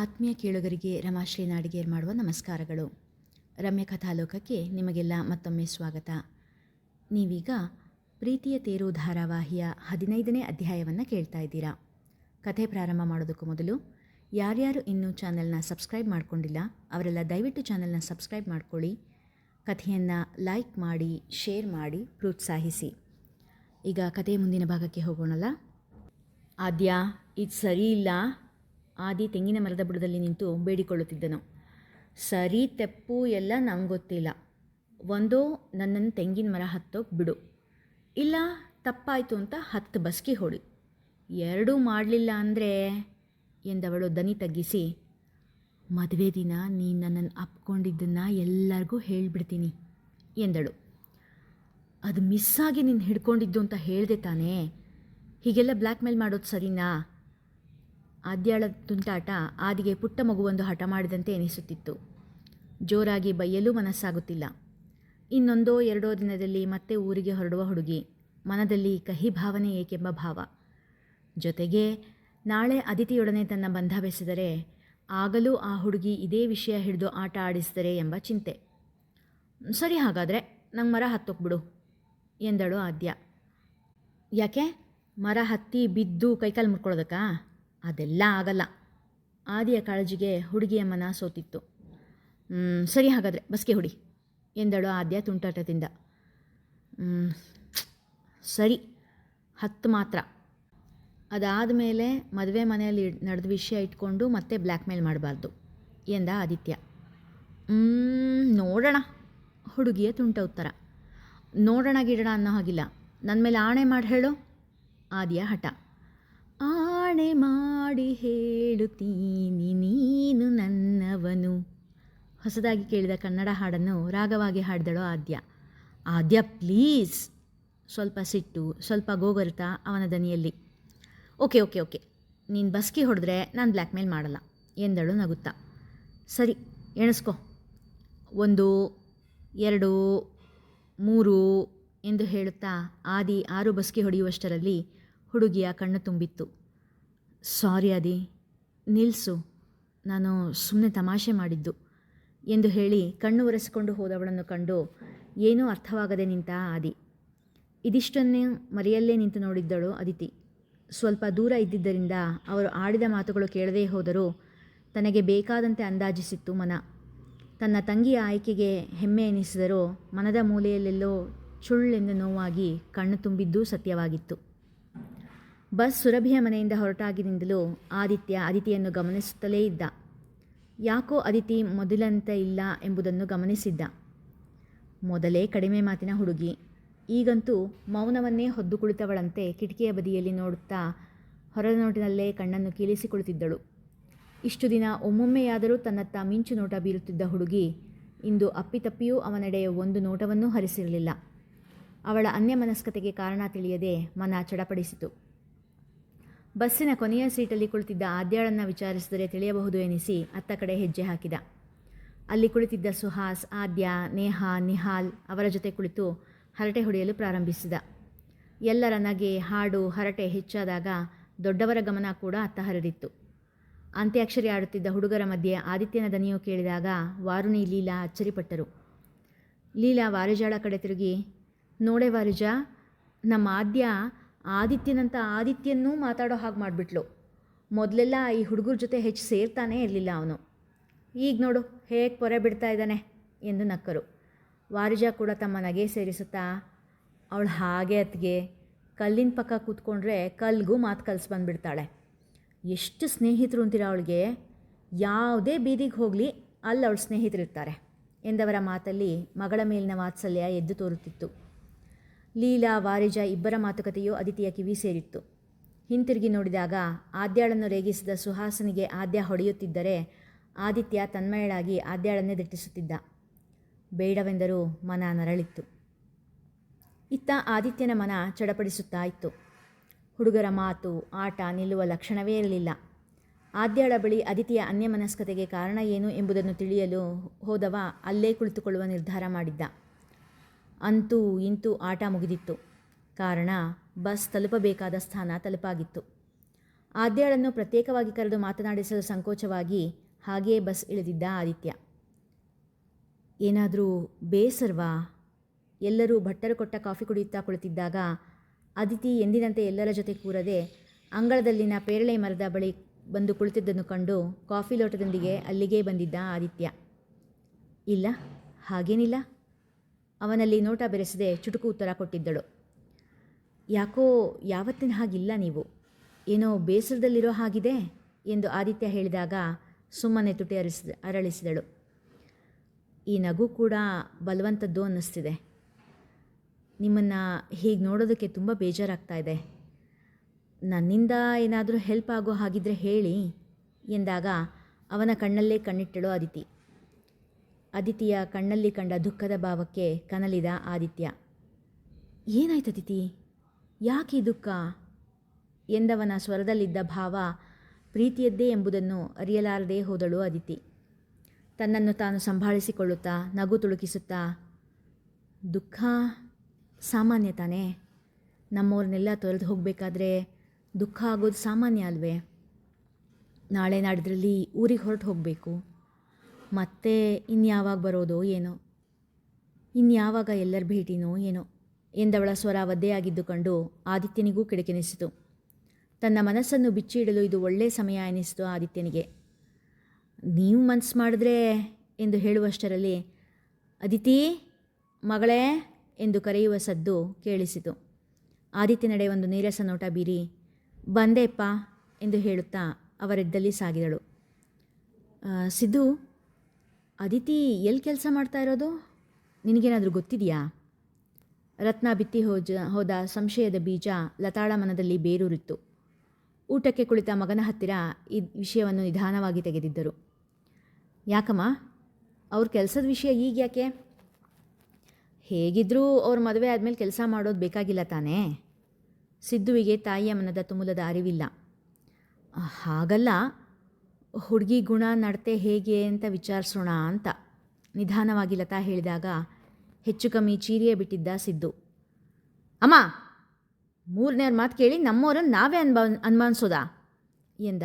ಆತ್ಮೀಯ ಕೇಳುಗರಿಗೆ ರಮಾಶ್ರೀ ನಾಡಿಗೇರ್ ಮಾಡುವ ನಮಸ್ಕಾರಗಳು. ರಮ್ಯ ಕಥಾಲೋಕಕ್ಕೆ ನಿಮಗೆಲ್ಲ ಮತ್ತೊಮ್ಮೆ ಸ್ವಾಗತ. ನೀವೀಗ ಪ್ರೀತಿಯ ತೇರು ಧಾರಾವಾಹಿಯ ಹದಿನೈದನೇ ಅಧ್ಯಾಯವನ್ನು ಕೇಳ್ತಾ ಇದ್ದೀರಾ. ಕಥೆ ಪ್ರಾರಂಭ ಮಾಡೋದಕ್ಕೂ ಮೊದಲು ಯಾರ್ಯಾರು ಇನ್ನೂ ಚಾನಲ್ನ ಸಬ್ಸ್ಕ್ರೈಬ್ ಮಾಡಿಕೊಂಡಿಲ್ಲ, ಅವರೆಲ್ಲ ದಯವಿಟ್ಟು ಚಾನಲ್ನ ಸಬ್ಸ್ಕ್ರೈಬ್ ಮಾಡ್ಕೊಳ್ಳಿ. ಕಥೆಯನ್ನು ಲೈಕ್ ಮಾಡಿ, ಶೇರ್ ಮಾಡಿ, ಪ್ರೋತ್ಸಾಹಿಸಿ. ಈಗ ಕಥೆಯ ಮುಂದಿನ ಭಾಗಕ್ಕೆ ಹೋಗೋಣಲ್ಲ? ಆದ್ಯ, ಇದು ಸರಿ ಇಲ್ಲ. ಆದಿ ತೆಂಗಿನ ಮರದ ಬುಡದಲ್ಲಿ ನಿಂತು ಬೇಡಿಕೊಳ್ಳುತ್ತಿದ್ದನು. ಸರಿ ತೆಪ್ಪು ಎಲ್ಲ ನಂಗೆ ಗೊತ್ತಿಲ್ಲ. ಒಂದೋ ನನ್ನನ್ನು ತೆಂಗಿನ ಮರ ಹತ್ತೋಕೆ ಬಿಡು. ಇಲ್ಲ, ತಪ್ಪಾಯಿತು ಅಂತ ಹತ್ತು ಬಸ್ಕಿ ಹೊಡಿ. ಎರಡೂ ಮಾಡಲಿಲ್ಲ ಅಂದರೆ? ಎಂದವಳು ದನಿ ತಗ್ಗಿಸಿ. ಮದುವೆ ದಿನ ನೀನು ನನ್ನನ್ನು ಅಪ್ಕೊಂಡಿದ್ದನ್ನು ಎಲ್ಲರಿಗೂ ಹೇಳಿಬಿಡ್ತೀನಿ ಎಂದಳು. ಅದು ಮಿಸ್ಸಾಗಿ ನೀನು ಹಿಡ್ಕೊಂಡಿದ್ದು ಅಂತ ಹೇಳಿದೆ ತಾನೇ? ಹೀಗೆಲ್ಲ ಬ್ಲ್ಯಾಕ್ ಮೇಲ್ ಮಾಡೋದು ಸರಿನಾ? ಆದ್ಯಾಳ ತುಂಟಾಟ ಆದಿಗೆ ಪುಟ್ಟ ಮಗುವೊಂದು ಹಠ ಮಾಡಿದಂತೆ ಎನಿಸುತ್ತಿತ್ತು. ಜೋರಾಗಿ ಬೈಯಲು ಮನಸ್ಸಾಗುತ್ತಿಲ್ಲ. ಇನ್ನೊಂದೋ ಎರಡೋ ದಿನದಲ್ಲಿ ಮತ್ತೆ ಊರಿಗೆ ಹೊರಡುವ ಹುಡುಗಿ, ಮನದಲ್ಲಿ ಕಹಿ ಭಾವನೆ ಏಕೆಂಬ ಭಾವ. ಜೊತೆಗೆ ನಾಳೆ ಅದಿತಿಯೊಡನೆ ತನ್ನ ಬಂಧ ಬೆಸೆದರೆ ಆಗಲೂ ಆ ಹುಡುಗಿ ಇದೇ ವಿಷಯ ಹಿಡಿದು ಆಟ ಆಡಿಸಿದರೆ ಎಂಬ ಚಿಂತೆ. ಸರಿ ಹಾಗಾದರೆ, ನಂಗೆ ಮರ ಹತ್ತೋಕ್ಬಿಡು, ಎಂದಳು ಆದ್ಯ. ಯಾಕೆ? ಮರ ಹತ್ತಿ ಬಿದ್ದು ಕೈಕಾಲು ಮುರ್ಕೊಳ್ಳೋದಕ್ಕಾ ಅದೆಲ್ಲ ಆಗಲ್ಲ. ಆದಿಯ ಕಾಳಜಿಗೆ ಹುಡುಗಿಯ ಮನ ಸೋತಿತ್ತು. ಸರಿ ಹಾಗಾದರೆ ಬಸ್ಗೆ ಹುಡಿ. ಎಂದಳು ಆದ್ಯ ತುಂಟಾಟದಿಂದ. "ಮ್, ಸರಿ ಹತ್ತು ಮಾತ್ರ. ಅದಾದ ಮೇಲೆ ಮದುವೆ ಮನೆಯಲ್ಲಿ ನಡೆದ ವಿಷಯ ಇಟ್ಕೊಂಡು ಮತ್ತೆ ಬ್ಲ್ಯಾಕ್ ಮೇಲ್ ಮಾಡಬಾರ್ದು ಎಂದ ಆದಿತ್ಯ. "ಮ್, ನೋಡೋಣ ಹುಡುಗಿಯ ತುಂಟ ಉತ್ತರ. ನೋಡೋಣ ಗಿಡಣ ಅನ್ನೋ ಹಾಗಿಲ್ಲ. ನನ್ನ ಮೇಲೆ ಆಣೆ ಮಾಡಿ ಹೇಳು ಆದಿಯ ಹಠ. ಆಣೆ ಮಾಡಿ ಹೇಳುತ್ತೀನಿ ನೀನು ನನ್ನವನು. ಹೊಸದಾಗಿ ಕೇಳಿದ ಕನ್ನಡ ಹಾಡನ್ನು ರಾಗವಾಗಿ ಹಾಡಿದಳು ಆದ್ಯ. ಆದ್ಯ, ಪ್ಲೀಸ್. ಸ್ವಲ್ಪ ಸಿಟ್ಟು, ಸ್ವಲ್ಪ ಗೋಗರ್ತ ಅವನ ದನಿಯಲ್ಲಿ. Okay okay okay. ನೀನು ಬಸ್ಕಿ ಹೊಡೆದ್ರೆ ನಾನು ಬ್ಲ್ಯಾಕ್ ಮೇಲ್ ಮಾಡಲ್ಲ, ಎಂದಳು ನಗುತ್ತಾ. ಸರಿ, ಎಣಿಸ್ಕೋ. ಒಂದು, ಎರಡು, ಮೂರು ಎಂದು ಹೇಳುತ್ತಾ ಆದಿ ಆರು ಬಸ್ಕಿ ಹೊಡೆಯುವಷ್ಟರಲ್ಲಿ ಹುಡುಗಿಯ ಕಣ್ಣು ತುಂಬಿತ್ತು. ಸಾರಿ ಆದಿ ನಿಲ್ಲಿಸು ನಾನು ಸುಮ್ಮನೆ ತಮಾಷೆ ಮಾಡಿದ್ದು ಎಂದು ಹೇಳಿ ಕಣ್ಣು ಒರೆಸಿಕೊಂಡು ಹೋದವಳನ್ನು ಕಂಡು, ಏನೂ ಅರ್ಥವಾಗದೆ ನಿಂತ ಆದಿ. ಇದಿಷ್ಟನ್ನೇ ಮರೆಯಲ್ಲೇ ನಿಂತು ನೋಡಿದ್ದಳು ಅದಿತಿ. ಸ್ವಲ್ಪ ದೂರ ಇದ್ದಿದ್ದರಿಂದ ಅವರು ಆಡಿದ ಮಾತುಗಳು ಕೇಳದೇ ಹೋದರೂ ತನಗೆ ಬೇಕಾದಂತೆ ಅಂದಾಜಿಸಿತ್ತು ಮನ. ತನ್ನ ತಂಗಿಯ ಆಯ್ಕೆಗೆ ಹೆಮ್ಮೆ ಎನಿಸಿದರೂ ಮನದ ಮೂಲೆಯಲ್ಲೆಲ್ಲೋ ಚುಳ್ಳೆಂದು ನೋವಾಗಿ ಕಣ್ಣು ತುಂಬಿದ್ದೂ ಸತ್ಯವಾಗಿತ್ತು. ಬಸ್ ಸುರಭಿಯ ಮನೆಯಿಂದ ಹೊರಟಾಗಿನಿಂದಲೂ ಆದಿತ್ಯ ಅದಿತಿಯನ್ನು ಗಮನಿಸುತ್ತಲೇ ಇದ್ದ. ಯಾಕೋ ಅದಿತಿ ಮೊದಲಂತೆ ಇಲ್ಲ ಎಂಬುದನ್ನು ಗಮನಿಸಿದ್ದ. ಮೊದಲೇ ಕಡಿಮೆ ಮಾತಿನ ಹುಡುಗಿ. ಈಗಂತೂ ಮೌನವನ್ನೇ ಹೊದ್ದು ಕುಳಿತವಳಂತೆ ಕಿಟಕಿಯ ಬದಿಯಲ್ಲಿ ನೋಡುತ್ತಾ ಹೊರನೋಟಿನಲ್ಲೇ ಕಣ್ಣನ್ನು ಕೀಳಿಸಿ ಕುಳಿತಿದ್ದಳು ಇಷ್ಟು ದಿನ ಒಮ್ಮೊಮ್ಮೆಯಾದರೂ ತನ್ನತ್ತ ಮಿಂಚು ನೋಟ ಬೀರುತ್ತಿದ್ದ ಹುಡುಗಿ ಇಂದು ಅಪ್ಪಿತಪ್ಪಿಯೂ ಅವನೆಡೆ ಒಂದು ನೋಟವನ್ನೂ ಹರಿಸಿರಲಿಲ್ಲ. ಅವಳ ಅನ್ಯಮನಸ್ಕತೆಗೆ ಕಾರಣ ತಿಳಿಯದೆ ಮನ ಚಡಪಡಿಸಿತು. ಬಸ್ಸಿನ ಕೊನೆಯ ಸೀಟಲ್ಲಿ ಕುಳಿತಿದ್ದ ಆದ್ಯಾಳನ್ನು ವಿಚಾರಿಸಿದರೆ ತಿಳಿಯಬಹುದು ಎನಿಸಿ ಅತ್ತ ಕಡೆ ಹೆಜ್ಜೆ ಹಾಕಿದ. ಅಲ್ಲಿ ಕುಳಿತಿದ್ದ ಸುಹಾಸ್, ಆದ್ಯ, ನೇಹಾ, ನಿಹಾಲ್ ಅವರ ಜೊತೆ ಕುಳಿತು ಹರಟೆ ಹೊಡೆಯಲು ಪ್ರಾರಂಭಿಸಿದ. ಎಲ್ಲರ ನಗೆ, ಹಾಡು, ಹರಟೆ ಹೆಚ್ಚಾದಾಗ ದೊಡ್ಡವರ ಗಮನ ಕೂಡ ಅತ್ತ ಹರಿದಿತ್ತು ಅಂತ್ಯಾಕ್ಷರಿ ಆಡುತ್ತಿದ್ದ ಹುಡುಗರ ಮಧ್ಯೆ ಆದಿತ್ಯನ ದನಿಯು ಕೇಳಿದಾಗ ವಾರುಣಿ, ಲೀಲಾ ಅಚ್ಚರಿಪಟ್ಟರು. ಲೀಲಾ ವಾರಿಜಾಳ ಕಡೆ ತಿರುಗಿ, ನೋಡೆ ವಾರಿಜಾ, ನಮ್ಮ ಆದ್ಯ ಆದಿತ್ಯನಂತ ಆದಿತ್ಯನೂ ಮಾತಾಡೋ ಹಾಗೆ ಮಾಡಿಬಿಟ್ಲು. ಮೊದಲೆಲ್ಲ ಈ ಹುಡುಗರ ಜೊತೆ ಹೆಚ್ಚು ಸೇರ್ತಾನೇ ಇರಲಿಲ್ಲ ಅವನು. ಈಗ ನೋಡು, ಹೇಗೆ ಪೊರೆ ಬಿಡ್ತಾ ಇದ್ದಾನೆ? ಎಂದು ನಕ್ಕರು. ವಾರಿಜ ಕೂಡ ತಮ್ಮ ನಗೆ ಸೇರಿಸುತ್ತಾ? ಅವಳು ಹಾಗೆ ಅತ್ತಿಗೆ. ಕಲ್ಲಿನ ಪಕ್ಕ ಕೂತ್ಕೊಂಡ್ರೆ ಕಲ್ಗೂ ಮಾತು ಕಲಿಸಿ ಬಂದುಬಿಡ್ತಾಳೆ. ಎಷ್ಟು ಸ್ನೇಹಿತರು ಅಂತೀರ ಅವಳಿಗೆ? ಯಾವುದೇ ಬೀದಿಗೆ ಹೋಗಲಿ ಅಲ್ಲಿ ಅವಳು ಸ್ನೇಹಿತರಿರ್ತಾರೆ, ಎಂದವರ ಮಾತಲ್ಲಿ ಮಗಳ ಮೇಲಿನ ವಾತ್ಸಲ್ಯ ಎದ್ದು ತೋರುತ್ತಿತ್ತು. ಲೀಲಾ, ವಾರಿಜ ಇಬ್ಬರ ಮಾತುಕತೆಯೂ ಅದಿತಿಯ ಕಿವಿ ಸೇರಿತ್ತು ಹಿಂತಿರುಗಿ ನೋಡಿದಾಗ ಆದ್ಯಾಳನ್ನು ರೇಗಿಸಿದ ಸುಹಾಸನಿಗೆ ಆದ್ಯ ಹೊಡೆಯುತ್ತಿದ್ದರೆ ಆದಿತ್ಯ ತನ್ಮಯಳಾಗಿ ಆದ್ಯಾಳನ್ನೇ ದಿಟ್ಟಿಸುತ್ತಿದ್ದ. ಬೇಡವೆಂದರೂ ಮನ ನರಳಿತ್ತು. ಇತ್ತ ಆದಿತ್ಯನ ಮನ ಚಡಪಡಿಸುತ್ತಾ ಇತ್ತು. ಹುಡುಗರ ಮಾತು, ಆಟ ನಿಲ್ಲುವ ಲಕ್ಷಣವೇ ಇರಲಿಲ್ಲ. ಆದ್ಯಾಳ ಬಳಿ ಅದಿತಿಯ ಅನ್ಯಮನಸ್ಕತೆಗೆ ಕಾರಣ ಏನು ಎಂಬುದನ್ನು ತಿಳಿಯಲು ಹೋದವ ಅಲ್ಲೇ ಕುಳಿತುಕೊಳ್ಳುವ ನಿರ್ಧಾರ ಮಾಡಿದ್ದ. ಅಂತೂ ಇಂತೂ ಆಟ ಮುಗಿದಿತ್ತು. ಕಾರಣ ಬಸ್ ತಲುಪಬೇಕಾದ ಸ್ಥಾನ ತಲುಪಾಗಿತ್ತು. ಆದ್ಯಾಳನ್ನು ಪ್ರತ್ಯೇಕವಾಗಿ ಕರೆದು ಮಾತನಾಡಿಸಲು ಸಂಕೋಚವಾಗಿ ಹಾಗೆಯೇ ಬಸ್ ಇಳಿದಿದ್ದ ಆದಿತ್ಯ. ಏನಾದರೂ ಬೇಸರ್ವಾ? ಎಲ್ಲರೂ ಭಟ್ಟರು ಕೊಟ್ಟ ಕಾಫಿ ಕುಡಿಯುತ್ತಾ ಕುಳಿತಿದ್ದಾಗ ಅದಿತಿ ಎಂದಿನಂತೆ ಎಲ್ಲರ ಜೊತೆ ಕೂರದೆ ಅಂಗಳದಲ್ಲಿನ ಪೇರಳೆ ಮರದ ಬಳಿ ಬಂದು ಕುಳಿತಿದ್ದನ್ನು ಕಂಡು ಕಾಫಿ ಲೋಟದೊಂದಿಗೆ ಅಲ್ಲಿಗೇ ಬಂದಿದ್ದ ಆದಿತ್ಯ. ಇಲ್ಲ, ಹಾಗೇನಿಲ್ಲ. ಅವನಲ್ಲಿ ನೋಟ ಬೆರೆಸದೆ ಚುಟುಕು ಉತ್ತರ ಕೊಟ್ಟಿದ್ದಳು. ಯಾಕೋ ಯಾವತ್ತಿನ ಹಾಗಿಲ್ಲ ನೀವು? ಏನೋ ಬೇಸರದಲ್ಲಿರೋ ಹಾಗಿದೆ ಎಂದು ಆದಿತ್ಯ ಹೇಳಿದಾಗ ಸುಮ್ಮನೆ ತುಟಿ ಅರಿಸಿದ ಅರಳಿಸಿದಳು. ಈ ನಗು ಕೂಡ ಬಲವಂತದ್ದು ಅನ್ನಿಸ್ತಿದೆ. ನಿಮ್ಮನ್ನು ಹೀಗೆ ನೋಡೋದಕ್ಕೆ ತುಂಬ ಬೇಜಾರಾಗ್ತಾ ಇದೆ. ನನ್ನಿಂದ ಏನಾದರೂ ಹೆಲ್ಪ್ ಆಗೋ ಹಾಗಿದ್ರೆ ಹೇಳಿ ಎಂದಾಗ ಅವನ ಕಣ್ಣಲ್ಲೇ ಕಣ್ಣಿಟ್ಟಳು ಅದಿತಿ ಅದಿತಿಯ ಕಣ್ಣಲ್ಲಿ ಕಂಡ ದುಃಖದ ಭಾವಕ್ಕೆ ಕನಲಿದ ಆದಿತ್ಯ. ಏನಾಯ್ತು ಅದಿತಿ? ಯಾಕೆ ದುಃಖ? ಎಂದವನ ಸ್ವರದಲ್ಲಿದ್ದ ಭಾವ ಪ್ರೀತಿಯದ್ದೇ ಎಂಬುದನ್ನು ಅರಿಯಲಾರದೇ ಹೋದಳು ಅದಿತಿ ತನ್ನನ್ನು ತಾನು ಸಂಭಾಳಿಸಿಕೊಳ್ಳುತ್ತಾ, ನಗು ತುಳುಕಿಸುತ್ತಾ, ದುಃಖ ಸಾಮಾನ್ಯ ತಾನೇ? ನಮ್ಮವ್ರನ್ನೆಲ್ಲ ತೊರೆದು ಹೋಗಬೇಕಾದ್ರೆ ದುಃಖ ಆಗೋದು ಸಾಮಾನ್ಯ ಅಲ್ವೇ? ನಾಳೆ ನಾಡಿದ್ರಲ್ಲಿ ಊರಿಗೆ ಹೊರಟು ಹೋಗಬೇಕು. ಮತ್ತೆ ಇನ್ಯಾವಾಗ ಬರೋದೋ ಏನೋ. ಇನ್ಯಾವಾಗ ಎಲ್ಲರ ಭೇಟಿನೋ ಏನೋ. ಎಂದವಳ ಸ್ವರ ಒದ್ದೆಯಾಗಿದ್ದು ಕಂಡು ಆದಿತ್ಯನಿಗೂ ಕಿಡಕೆನಿಸಿತು ತನ್ನ ಮನಸ್ಸನ್ನು ಬಿಚ್ಚಿಡಲು ಇದು ಒಳ್ಳೆಯ ಸಮಯ ಎನಿಸಿತು ಆದಿತ್ಯನಿಗೆ. ನೀವು ಮನಸ್ಸು ಮಾಡಿದ್ರೆ ಎಂದು ಹೇಳುವಷ್ಟರಲ್ಲಿ ಅದಿತಿ ಮಗಳೇ ಎಂದು ಕರೆಯುವ ಸದ್ದು ಕೇಳಿಸಿತು. ಆದಿತ್ಯನಡೆ ಒಂದು ನೀರಸ ನೋಟ ಬೀರಿ ಬಂದೆಪ್ಪ ಎಂದು ಹೇಳುತ್ತಾ ಅವರಿದ್ದಲ್ಲಿ ಸಾಗಿದಳು. "ಆ, ಸಿದ್ದು ಅದಿತಿ ಎಲ್ಲಿ ಕೆಲಸ ಮಾಡ್ತಾ ಇರೋದು? ನಿನಗೇನಾದರೂ ಗೊತ್ತಿದೆಯಾ? ರತ್ನ ಬಿತ್ತಿ ಹೋಜ, ಹೋದ ಸಂಶಯದ ಬೀಜ ಲತಾಳ ಮನದಲ್ಲಿ ಬೇರೂರಿತ್ತು. ಊಟಕ್ಕೆ ಕುಳಿತ ಮಗನ ಹತ್ತಿರ ಈ ವಿಷಯವನ್ನು ನಿಧಾನವಾಗಿ ತೆಗೆದಿದ್ದರು. ಯಾಕಮ್ಮ? ಅವ್ರ ಕೆಲಸದ ವಿಷಯ ಈಗ ಯಾಕೆ? ಹೇಗಿದ್ದರೂ ಅವ್ರ ಮದುವೆ ಆದಮೇಲೆ ಕೆಲಸ ಮಾಡೋದು ಬೇಕಾಗಿಲ್ಲ ತಾನೇ? ಸಿದ್ದುವಿಗೆ ತಾಯಿಯ ಮನದ ತುಮುಲದ ಅರಿವಿಲ್ಲ. ಹಾಗಲ್ಲ. ಹುಡುಗಿ ಗುಣ ನಡತೆ ಹೇಗೆ ಅಂತ ವಿಚಾರಿಸೋಣ ಅಂತ ನಿಧಾನವಾಗಿ ಲತಾ ಹೇಳಿದಾಗ ಹೆಚ್ಚು ಕಮ್ಮಿ ಚೀರಿಯೇ ಬಿಟ್ಟಿದ್ದ ಸಿದ್ದು. ಅಮ್ಮ ಮೂರನೇವ್ರ ಮಾತು ಕೇಳಿ ನಮ್ಮವರನ್ನು ನಾವೇ ಅನ್ಬ ಅನುಮಾನಿಸೋದಾ ಎಂದ.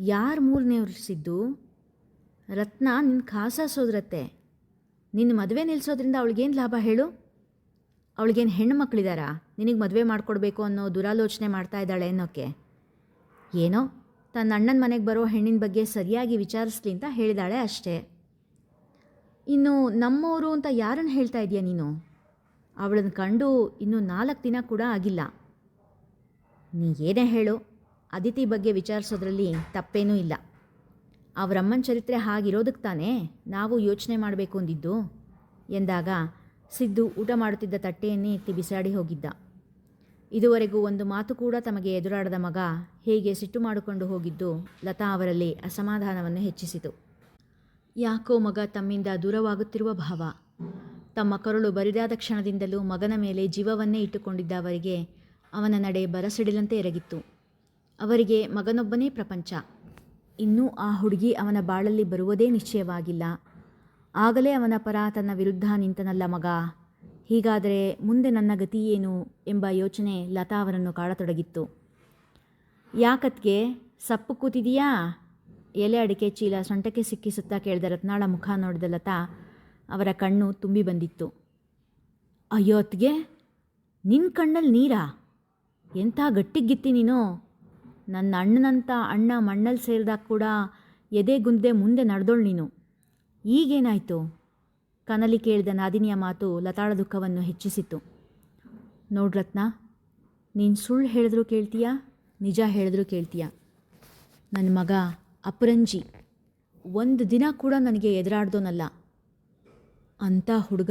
ಯಾರು ಮೂರನೇವ್ರು ಸಿದ್ದು? ರತ್ನ ನಿನ್ನ ಖಾಸ ಸೋದ್ರತ್ತೆ. ನಿನ್ನ ಮದುವೆ ನಿಲ್ಲಿಸೋದ್ರಿಂದ ಅವಳಿಗೇನು ಲಾಭ ಹೇಳು? ಅವಳಿಗೇನು ಹೆಣ್ಣು ಮಕ್ಕಳಿದಾರಾ ನಿನಗೆ ಮದುವೆ ಮಾಡಿಕೊಡ್ಬೇಕು ಅನ್ನೋ ದುರಾಲೋಚನೆ ಮಾಡ್ತಾ ಇದ್ದಾಳೆ ಅನ್ನೋಕ್ಕೆ ಏನೋ? ತನ್ನ ಅಣ್ಣನ ಮನೆಗೆ ಬರೋ ಹೆಣ್ಣಿನ ಬಗ್ಗೆ ಸರಿಯಾಗಿ ವಿಚಾರಿಸ್ಲಿ ಅಂತ ಹೇಳಿದಾಳೆ ಅಷ್ಟೇ. ಇನ್ನು ನಮ್ಮವರು ಅಂತ ಯಾರನ್ನು ಹೇಳ್ತಾ ಇದೀಯ ನೀನು? ಅವಳನ್ನು ಕಂಡು ಇನ್ನೂ ನಾಲ್ಕು ದಿನ ಕೂಡ ಆಗಿಲ್ಲ. ನೀ ಏನೇ ಹೇಳು, ಅದಿತಿ ಬಗ್ಗೆ ವಿಚಾರಿಸೋದ್ರಲ್ಲಿ ತಪ್ಪೇನೂ ಇಲ್ಲ. ಅವರಮ್ಮನ ಚರಿತ್ರೆ ಹಾಗಿರೋದಕ್ಕೆ ತಾನೇ ನಾವು ಯೋಚನೆ ಮಾಡಬೇಕು ಅಂದಿದ್ದು. ಎಂದಾಗ ಸಿದ್ದು ಊಟ ಮಾಡುತ್ತಿದ್ದ ತಟ್ಟೆಯನ್ನೇ ಎತ್ತಿ ಬಿಸಾಡಿ ಹೋಗಿದ್ದ. ಇದುವರೆಗೂ ಒಂದು ಮಾತು ಕೂಡ ತಮಗೆ ಎದುರಾಡದ ಮಗ ಹೇಗೆ ಸಿಟ್ಟು ಮಾಡಿಕೊಂಡು ಹೋಗಿದ್ದು ಲತಾ ಅವರಲ್ಲಿ ಅಸಮಾಧಾನವನ್ನು ಹೆಚ್ಚಿಸಿತು. ಯಾಕೋ ಮಗ ತಮ್ಮಿಂದ ದೂರವಾಗುತ್ತಿರುವ ಭಾವ. ತಮ್ಮ ಕರುಳು ಬರಿದಾದ ಕ್ಷಣದಿಂದಲೂ ಮಗನ ಮೇಲೆ ಜೀವವನ್ನೇ ಇಟ್ಟುಕೊಂಡಿದ್ದ ಅವರಿಗೆ ಅವನ ನಡೆ ಬರಸಿಡಿಲಂತೆ ಎರಗಿತ್ತು. ಅವರಿಗೆ ಮಗನೊಬ್ಬನೇ ಪ್ರಪಂಚ. ಇನ್ನೂ ಆ ಹುಡುಗಿ ಅವನ ಬಾಳಲ್ಲಿ ಬರುವುದೇ ನಿಶ್ಚಯವಾಗಿಲ್ಲ. ಆಗಲೇ ಅವನ ಪರ ತನ್ನ ವಿರುದ್ಧ ನಿಂತನಲ್ಲ ಮಗ. ಹೀಗಾದರೆ ಮುಂದೆ ನನ್ನ ಗತಿ ಏನು ಎಂಬ ಯೋಚನೆ ಲತಾ ಅವರನ್ನು ಕಾಡತೊಡಗಿತ್ತು. ಯಾಕತ್ಗೆ? ಸಪ್ಪು ಕೂತಿದೀಯಾ? ಎಲೆ ಅಡಿಕೆ ಚೀಲ ಸೊಂಟಕ್ಕೆ ಸಿಕ್ಕಿಸುತ್ತಾ ಕೇಳಿದ ರತ್ನಾಳ ಮುಖ ನೋಡಿದ ಲತಾ ಅವರ ಕಣ್ಣು ತುಂಬಿ ಬಂದಿತ್ತು. ಅಯ್ಯೋ ಅತ್ಗೆ ನಿನ್ನ ಕಣ್ಣಲ್ಲಿ ನೀರಾ? ಎಂಥ ಗಟ್ಟಿಗಿತ್ತಿ ನೀನು? ನನ್ನ ಅಣ್ಣನಂತ ಅಣ್ಣ ಮಣ್ಣಲ್ಲಿ ಸೇರಿದಾಗ ಕೂಡ ಎದೆಗುಂದೆ ಮುಂದೆ ನಡೆದೋಳು ನೀನು. ಈಗೇನಾಯಿತು? ಕನಲಿ ಕೇಳಿದ ನಾದಿನಿಯ ಮಾತು ಲತಾಳ ದುಃಖವನ್ನು ಹೆಚ್ಚಿಸಿತು ನೋಡ್ರತ್ನ ನೀನು ಸುಳ್ಳು ಹೇಳಿದ್ರು ಕೇಳ್ತೀಯಾ? ನಿಜ ಹೇಳಿದ್ರು ಕೇಳ್ತೀಯ? ನನ್ನ ಮಗ ಅಪರಂಜಿ, ಒಂದು ದಿನ ಕೂಡ ನನಗೆ ಎದುರಾಡ್ದೋನಲ್ಲ. ಅಂಥ ಹುಡುಗ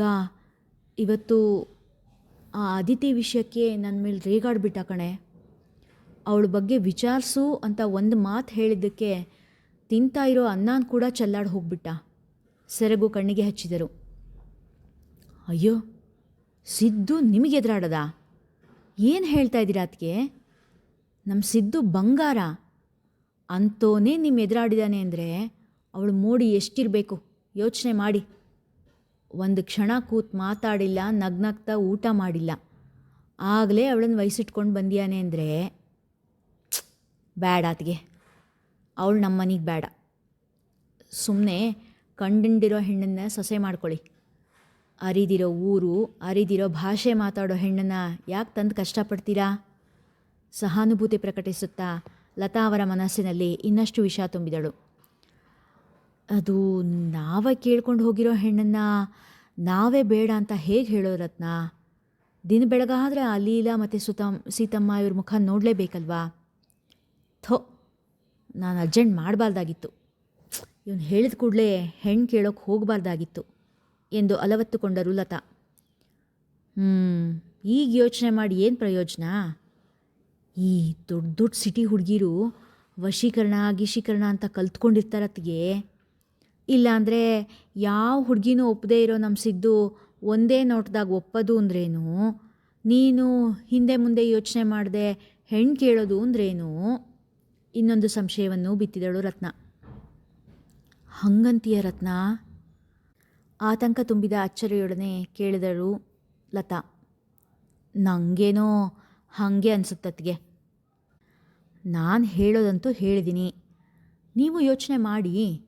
ಇವತ್ತು ಆ ಅದಿತಿ ವಿಷಯಕ್ಕೆ ನನ್ನ ಮೇಲೆ ರೇಗಾಡ್ಬಿಟ್ಟ ಕಣೆ. ಅವಳ ಬಗ್ಗೆ ವಿಚಾರಿಸು ಅಂತ ಒಂದು ಮಾತು ಹೇಳಿದ್ದಕ್ಕೆ ತಿಂತಾ ಇರೋ ಅನ್ನಾನ ಕೂಡ ಚೆಲ್ಲಾಡಿ ಹೋಗ್ಬಿಟ್ಟ. ಸೆರಗು ಕಣ್ಣಿಗೆ ಹಚ್ಚಿದರು. ಅಯ್ಯೋ, ಸಿದ್ದು ನಿಮಗೆ ಎದುರಾಡದ? ಏನು ಹೇಳ್ತಾ ಇದ್ದೀರಾ ಅದಕ್ಕೆ ನಮ್ಮ ಸಿದ್ದು ಬಂಗಾರ. ಅಂತೋನೇ ನಿಮ್ಮ ಎದುರಾಡಿದಾನೆ ಅಂದರೆ ಅವಳು ಮೋಡಿ ಎಷ್ಟಿರಬೇಕು? ಯೋಚನೆ ಮಾಡಿ. ಒಂದು ಕ್ಷಣ ಕೂತ್ ಮಾತಾಡಿಲ್ಲ, ನಗ್ನಗ್ತಾ ಊಟ ಮಾಡಿಲ್ಲ. ಆಗಲೇ ಅವಳನ್ನು ವಹಿಸಿಟ್ಕೊಂಡು ಬಂದಿಯಾನೆ ಅಂದರೆ ಬೇಡ ಅದಕ್ಕೆ ಅವಳು ನಮ್ಮ ಮನೆಗೆ ಬೇಡ ಸುಮ್ಮನೆ ಕಂಡಿಂಡಿರೋ ಹೆಣ್ಣನ್ನು ಸೊಸೆ ಮಾಡ್ಕೊಳ್ಳಿ. ಅರಿದಿರೋ ಊರು, ಅರಿದಿರೋ ಭಾಷೆ ಮಾತಾಡೋ ಹೆಣ್ಣನ್ನು ಯಾಕೆ ತಂದು ಕಷ್ಟಪಡ್ತೀರಾ? ಸಹಾನುಭೂತಿ ಪ್ರಕಟಿಸುತ್ತಾ ಲತಾ ಅವರ ಮನಸ್ಸಿನಲ್ಲಿ ಇನ್ನಷ್ಟು ವಿಷ ತುಂಬಿದಳು. ಅದು ನಾವೇ ಕೇಳ್ಕೊಂಡು ಹೋಗಿರೋ ಹೆಣ್ಣನ್ನು ನಾವೇ ಬೇಡ ಅಂತ ಹೇಗೆ ಹೇಳೋ ರತ್ನ? ದಿನ ಬೆಳಗಾದ್ರೆ ಆ ಲೀಲಾ ಮತ್ತು ಸುತಮ್ ಸೀತಮ್ಮ ಇವ್ರ ಮುಖ ನೋಡಲೇಬೇಕಲ್ವಾ? ಥೋ, ನಾನು ಅರ್ಜೆಂಟ್ ಮಾಡಬಾರ್ದಾಗಿತ್ತು. ಇವನು ಹೇಳಿದ ಕೂಡಲೇ ಹೆಣ್ಣು ಕೇಳೋಕೆ ಹೋಗಬಾರ್ದಾಗಿತ್ತು. ಎಂದು ಅಲವತ್ತುಕೊಂಡರು ಲತಾ. ಹ್ಞೂ ಈಗ ಯೋಚನೆ ಮಾಡಿ ಏನು ಪ್ರಯೋಜನ? ಈ ದೊಡ್ಡ ದೊಡ್ಡ ಸಿಟಿ ಹುಡುಗಿರು ವಶೀಕರಣ ಗಿಶೀಕರಣ ಅಂತ ಕಲ್ತ್ಕೊಂಡಿರ್ತಾರತ್ತಿಗೆ ಇಲ್ಲಾಂದರೆ ಯಾವ ಹುಡುಗಿನೂ ಒಪ್ಪದೇ ಇರೋ ನಮ್ಮ ಸಿದ್ದು ಒಂದೇ ನೋಟದಾಗ ಒಪ್ಪದು ಅಂದ್ರೇನು? ನೀನು ಹಿಂದೆ ಮುಂದೆ ಯೋಚನೆ ಮಾಡದೆ ಹೆಣ್ಣು ಕೇಳೋದು ಅಂದ್ರೇನು? ಇನ್ನೊಂದು ಸಂಶಯವನ್ನು ಬಿತ್ತಿದಳು ರತ್ನ. ಹಂಗಂತೀಯ ರತ್ನ? ಆತಂಕ ತುಂಬಿದ ಅಚ್ಚರಿಯೊಡನೆ ಕೇಳಿದಳು ಲತಾ. ನನಗೇನೋ ಹಾಗೆ ಅನಿಸುತ್ತತ್ಗೆ ನಾನು ಹೇಳೋದಂತೂ ಹೇಳಿದ್ದೀನಿ ನೀವು ಯೋಚನೆ ಮಾಡಿ.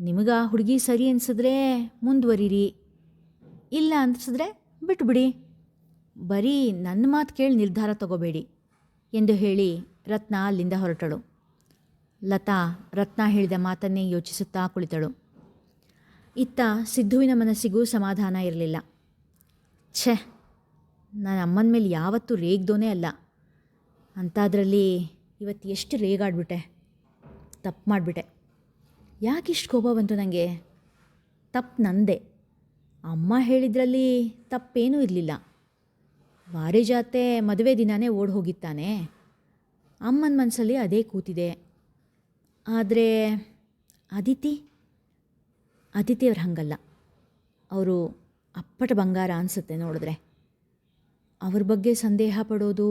ನಿಮಗೆ ಹುಡುಗಿ ಸರಿ ಅನಿಸಿದ್ರೆ ಮುಂದುವರಿರಿ. ಇಲ್ಲ ಅನಿಸಿದ್ರೆ ಬಿಟ್ಬಿಡಿ. ಬರೀ ನನ್ನ ಮಾತು ಕೇಳಿ ನಿರ್ಧಾರ ತಗೋಬೇಡಿ ಎಂದು ಹೇಳಿ ರತ್ನ ಅಲ್ಲಿಂದ ಹೊರಟಳು. ಲತಾ ರತ್ನ ಹೇಳಿದ ಮಾತನ್ನೇ ಯೋಚಿಸುತ್ತಾ ಕುಳಿತಳು. ಇತ್ತ ಸಿದ್ಧುವಿನ ಮನಸ್ಸಿಗೂ ಸಮಾಧಾನ ಇರಲಿಲ್ಲ. ಛೆ, ನಾನು ಅಮ್ಮನ ಮೇಲೆ ಯಾವತ್ತೂ ರೇಗ್ದೋನೇ ಅಲ್ಲ. ಅಂಥದ್ರಲ್ಲಿ ಇವತ್ತು ಎಷ್ಟು ರೇಗಾಡ್ಬಿಟ್ಟೆ. ತಪ್ಪು ಮಾಡಿಬಿಟ್ಟೆ. ಯಾಕಿಷ್ಟು ಕೋಪ ಬಂತು ನನಗೆ ತಪ್ಪು ನಂದೆ. ಅಮ್ಮ ಹೇಳಿದ್ರಲ್ಲಿ ತಪ್ಪೇನೂ ಇರಲಿಲ್ಲ. ವಾರಿ ಜಾತೆ ಮದುವೆ ದಿನವೇ ಓಡ್ ಹೋಗಿತ್ತಾನೆ. ಅಮ್ಮನ ಮನಸ್ಸಲ್ಲಿ ಅದೇ ಕೂತಿದೆ. ಆದರೆ ಅದಿತಿ ಹಾಗಲ್ಲ ಹಂಗಲ್ಲ. ಅವರು ಅಪ್ಪಟ ಬಂಗಾರ ಅನಿಸುತ್ತೆ ನೋಡಿದ್ರೆ. ಅವ್ರ ಬಗ್ಗೆ ಸಂದೇಹ ಪಡೋದು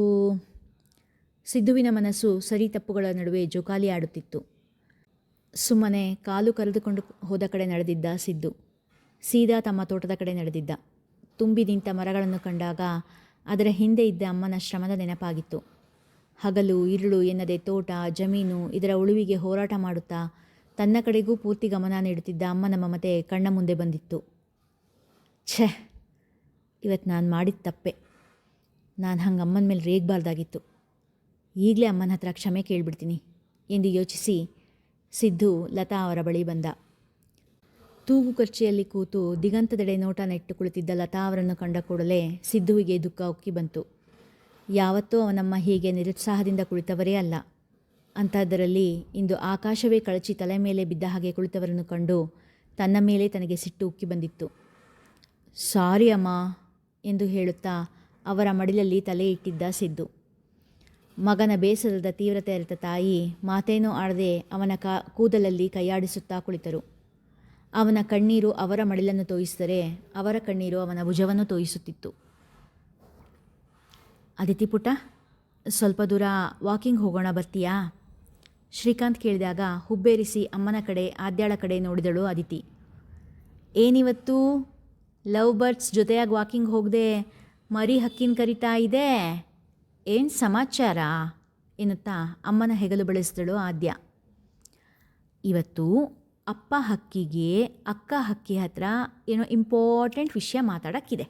ಸಿದ್ಧುವಿನ ಮನಸ್ಸು ಸರಿ ತಪ್ಪುಗಳ ನಡುವೆ ಜೋಕಾಲಿ ಆಡುತ್ತಿತ್ತು. ಸುಮ್ಮನೆ ಕಾಲು ಕರೆದುಕೊಂಡು ಹೋದ ಕಡೆ ನಡೆದಿದ್ದ ಸಿದ್ದು. ಸೀದಾ ತಮ್ಮ ತೋಟದ ಕಡೆ ನಡೆದಿದ್ದ. ತುಂಬಿ ನಿಂತ ಮರಗಳನ್ನು ಕಂಡಾಗ ಅದರ ಹಿಂದೆ ಇದ್ದ ಅಮ್ಮನ ಶ್ರಮದ ನೆನಪಾಗಿತ್ತು. ಹಗಲು ಇರುಳು ಎನ್ನದೆ ತೋಟ, ಜಮೀನು, ಇದರ ಉಳುವಿಗೆ ಹೋರಾಟ ಮಾಡುತ್ತಾ ತನ್ನ ಕಡೆಗೂ ಪೂರ್ತಿ ಗಮನ ನೀಡುತ್ತಿದ್ದ ಅಮ್ಮನ ಮಮತೆ ಕಣ್ಣ ಮುಂದೆ ಬಂದಿತ್ತು. ಛೆ ಇವತ್ತು ನಾನು ಮಾಡಿದ ತಪ್ಪೆ. ನಾನು ಹಂಗೆ ಅಮ್ಮನ ಮೇಲೆ ರೇಗಬಾರ್ದಾಗಿತ್ತು. ಈಗಲೇ ಅಮ್ಮನ ಹತ್ರ ಕ್ಷಮೆ ಕೇಳಿಬಿಡ್ತೀನಿ ಎಂದು ಯೋಚಿಸಿ ಸಿದ್ದು ಲತಾ ಅವರ ಬಳಿ ಬಂದ. ತೂಗು ಖರ್ಚಿಯಲ್ಲಿ ಕೂತು ದಿಗಂತದೆಡೆ ನೋಟ ನೆಟ್ಟು ಕುಳಿತಿದ್ದ ಲತಾ ಅವರನ್ನು ಕಂಡ ಕೂಡಲೇ ಸಿದ್ಧುವಿಗೆ ದುಃಖ ಉಕ್ಕಿ ಬಂತು. ಯಾವತ್ತೂ ಅವನಮ್ಮ ಹೀಗೆ ನಿರುತ್ಸಾಹದಿಂದ ಕುಳಿತವರೇ ಅಲ್ಲ. ಅಂಥದ್ದರಲ್ಲಿ ಇಂದು ಆಕಾಶವೇ ಕಳಚಿ ತಲೆ ಮೇಲೆ ಬಿದ್ದ ಹಾಗೆ ಕುಳಿತವರನ್ನು ಕಂಡು ತನ್ನ ಮೇಲೆ ತನಗೆ ಸಿಟ್ಟು ಉಕ್ಕಿ ಬಂದಿತ್ತು. ಸಾರಿ ಅಮ್ಮ, ಎಂದು ಹೇಳುತ್ತಾ ಅವರ ಮಡಿಲಲ್ಲಿ ತಲೆ ಇಟ್ಟಿದ್ದ ಸಿದ್ದು. ಮಗನ ಬೇಸರದ ತೀವ್ರತೆ ಅರಿತ ತಾಯಿ ಮಾತೇನೂ ಆಡದೆ ಅವನ ಕಾ, ಕೂದಲಲ್ಲಿ ಕೈಯಾಡಿಸುತ್ತಾ ಕುಳಿತರು. ಅವನ ಕಣ್ಣೀರು ಅವರ ಮಡಿಲನ್ನು ತೋಯಿಸಿದರೆ ಅವರ ಕಣ್ಣೀರು ಅವನ ಭುಜವನ್ನು ತೋಯಿಸುತ್ತಿತ್ತು. ಅದಿತಿ ಪುಟ ಸ್ವಲ್ಪ ದೂರ ವಾಕಿಂಗ್ ಹೋಗೋಣ ಬರ್ತೀಯಾ? ಶ್ರೀಕಾಂತ್ ಕೇಳಿದಾಗ ಹುಬ್ಬೇರಿಸಿ ಅಮ್ಮನ ಕಡೆ ಆದ್ಯಾಳ ಕಡೆ ನೋಡಿದಳು ಅದಿತಿ ಏನಿವತ್ತು? ಲವ್ ಬರ್ಡ್ಸ್ ಜೊತೆಯಾಗಿ ವಾಕಿಂಗ್ ಹೋಗದೆ ಮರಿ ಹಕ್ಕಿನ ಕರಿತಾ ಇದೆ ಏನು ಸಮಾಚಾರ? ಎನ್ನುತ್ತಾ ಅಮ್ಮನ ಹೆಗಲು ಬಳಸಿದಳು ಆದ್ಯ. ಇವತ್ತು ಅಪ್ಪ ಹಕ್ಕಿಗೆ ಅಕ್ಕ ಹಕ್ಕಿ ಹತ್ರ ಏನೋ ಇಂಪಾರ್ಟೆಂಟ್ ವಿಷಯ ಮಾತಾಡೋಕ್ಕಿದೆ.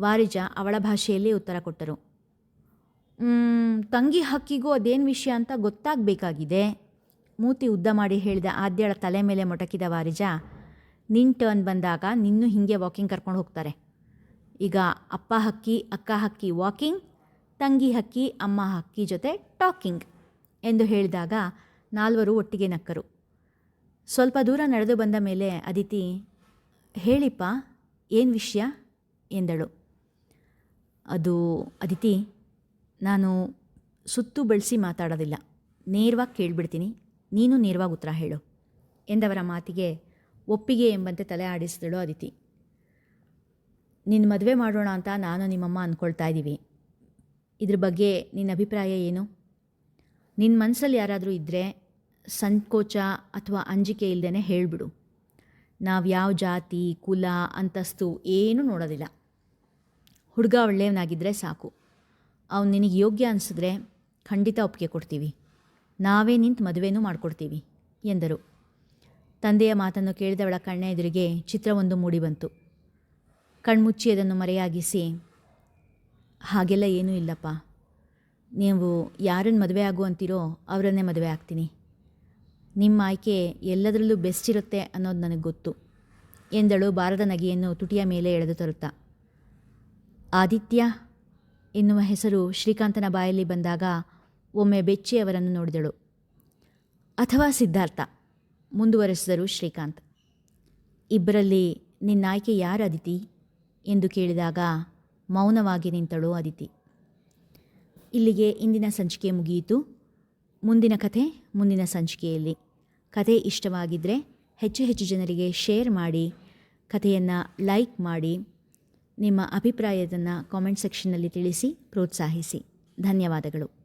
ವಾರಿಜ ಅವಳ ಭಾಷೆಯಲ್ಲಿ ಉತ್ತರ ಕೊಟ್ಟರು. "ಮ್, ತಂಗಿ ಹಕ್ಕಿಗೂ ಅದೇನು ವಿಷಯ ಅಂತ ಗೊತ್ತಾಗಬೇಕಾಗಿದೆ. ಮೂತಿ ಉದ್ದ ಮಾಡಿ ಹೇಳಿದ ಆದ್ಯಳ ತಲೆ ಮೇಲೆ ಮೊಟಕಿದ ವಾರಿಜ ನಿನ್ನ ಟರ್ನ್ ಬಂದಾಗ ನಿನ್ನೂ ಹೀಗೆ ವಾಕಿಂಗ್ ಕರ್ಕೊಂಡು ಹೋಗ್ತಾರೆ. ಈಗ ಅಪ್ಪ ಹಕ್ಕಿ, ಅಕ್ಕ ಹಕ್ಕಿ ವಾಕಿಂಗ್ ತಂಗಿ ಹಕ್ಕಿ, ಅಮ್ಮ ಹಕ್ಕಿ ಜೊತೆ ಟಾಕಿಂಗ್ ಎಂದು ಹೇಳಿದಾಗ ನಾಲ್ವರು ಒಟ್ಟಿಗೆ ನಕ್ಕರು. ಸ್ವಲ್ಪ ದೂರ ನಡೆದು ಬಂದ ಮೇಲೆ ಅದಿತಿ, ಹೇಳಿಪ್ಪ, ಏನು ವಿಷಯ? ಎಂದಳು. ಅದು ಅದಿತಿ ನಾನು ಸುತ್ತು ಬಳಸಿ ಮಾತಾಡೋದಿಲ್ಲ. ನೇರವಾಗಿ ಕೇಳಿಬಿಡ್ತೀನಿ. ನೀನು ನೇರವಾಗಿ ಉತ್ತರ ಹೇಳು ಎಂದವರ ಮಾತಿಗೆ ಒಪ್ಪಿಗೆ ಎಂಬಂತೆ ತಲೆ ಆಡಿಸಿದಳು ಅದಿತಿ. ನಿನ್ನ ಮದುವೆ ಮಾಡೋಣ ಅಂತ ನಾನು ನಿಮ್ಮಮ್ಮ ಅಂದ್ಕೊಳ್ತಾ ಇದ್ದೀವಿ. ಇದ್ರ ಬಗ್ಗೆ ನಿನ್ನ ಅಭಿಪ್ರಾಯ ಏನು? ನಿನ್ನ ಮನಸ್ಸಲ್ಲಿ ಯಾರಾದರೂ ಇದ್ದರೆ ಸಂಕೋಚ ಅಥವಾ ಅಂಜಿಕೆ ಇಲ್ಲದೇ ಹೇಳಿಬಿಡು. ನಾವು ಯಾವ ಜಾತಿ, ಕುಲ, ಅಂತಸ್ತು ಏನೂ ನೋಡೋದಿಲ್ಲ. ಹುಡುಗ ಒಳ್ಳೆಯವನಾಗಿದ್ದರೆ ಸಾಕು. ಅವ್ನು ನಿನಗೆ ಯೋಗ್ಯ ಅನಿಸಿದ್ರೆ ಖಂಡಿತ ಒಪ್ಪಿಗೆ ಕೊಡ್ತೀವಿ. ನಾವೇ ನಿಂತು ಮದುವೆನೂ ಮಾಡಿಕೊಡ್ತೀವಿ, ಎಂದರು. ತಂದೆಯ ಮಾತನ್ನು ಕೇಳಿದವಳ ಕಣ್ಣ ಎದುರಿಗೆ ಚಿತ್ರವೊಂದು ಮೂಡಿಬಂತು ಕಣ್ಮುಚ್ಚಿ ಅದನ್ನು ಮರೆಯಾಗಿಸಿ, ಹಾಗೆಲ್ಲ ಏನೂ ಇಲ್ಲಪ್ಪ. ನೀವು ಯಾರನ್ನು ಮದುವೆ ಆಗು ಅಂತೀರೋ ಅವರನ್ನೇ ಮದುವೆ ಆಗ್ತೀನಿ. ನಿಮ್ಮ ಆಯ್ಕೆ ಎಲ್ಲದರಲ್ಲೂ ಬೆಸ್ಟ್ ಇರುತ್ತೆ ಅನ್ನೋದು ನನಗೆ ಗೊತ್ತು, ಎಂದಳು ಬಾರದ ನಗೆಯನ್ನು ತುಟಿಯ ಮೇಲೆ ಎಳೆದು ತರುತ್ತಾ. ಆದಿತ್ಯ ಎನ್ನುವ ಹೆಸರು ಶ್ರೀಕಾಂತನ ಬಾಯಲ್ಲಿ ಬಂದಾಗ ಒಮ್ಮೆ ಬೆಚ್ಚಿ ಅವರನ್ನು ನೋಡಿದಳು. ಅಥವಾ ಸಿದ್ಧಾರ್ಥ, ಮುಂದುವರೆಸಿದರು ಶ್ರೀಕಾಂತ್. ಇಬ್ಬರಲ್ಲಿ ನಿನ್ನ ಆಯ್ಕೆ ಯಾರು ಅದಿತಿ? ಎಂದು ಕೇಳಿದಾಗ ಮೌನವಾಗಿ ನಿಂತಳು ಅದಿತಿ. ಇಲ್ಲಿಗೆ ಇಂದಿನ ಸಂಚಿಕೆ ಮುಗಿಯಿತು. ಮುಂದಿನ ಕಥೆ ಮುಂದಿನ ಸಂಚಿಕೆಯಲ್ಲಿ. ಕಥೆ ಇಷ್ಟವಾಗಿದ್ದರೆ ಹೆಚ್ಚು ಹೆಚ್ಚು ಜನರಿಗೆ ಶೇರ್ ಮಾಡಿ, ಕಥೆಯನ್ನು ಲೈಕ್ ಮಾಡಿ ನಿಮ್ಮ ಅಭಿಪ್ರಾಯದನ್ನು ಕಾಮೆಂಟ್ ಸೆಕ್ಷನ್ನಲ್ಲಿ ತಿಳಿಸಿ ಪ್ರೋತ್ಸಾಹಿಸಿ. ಧನ್ಯವಾದಗಳು.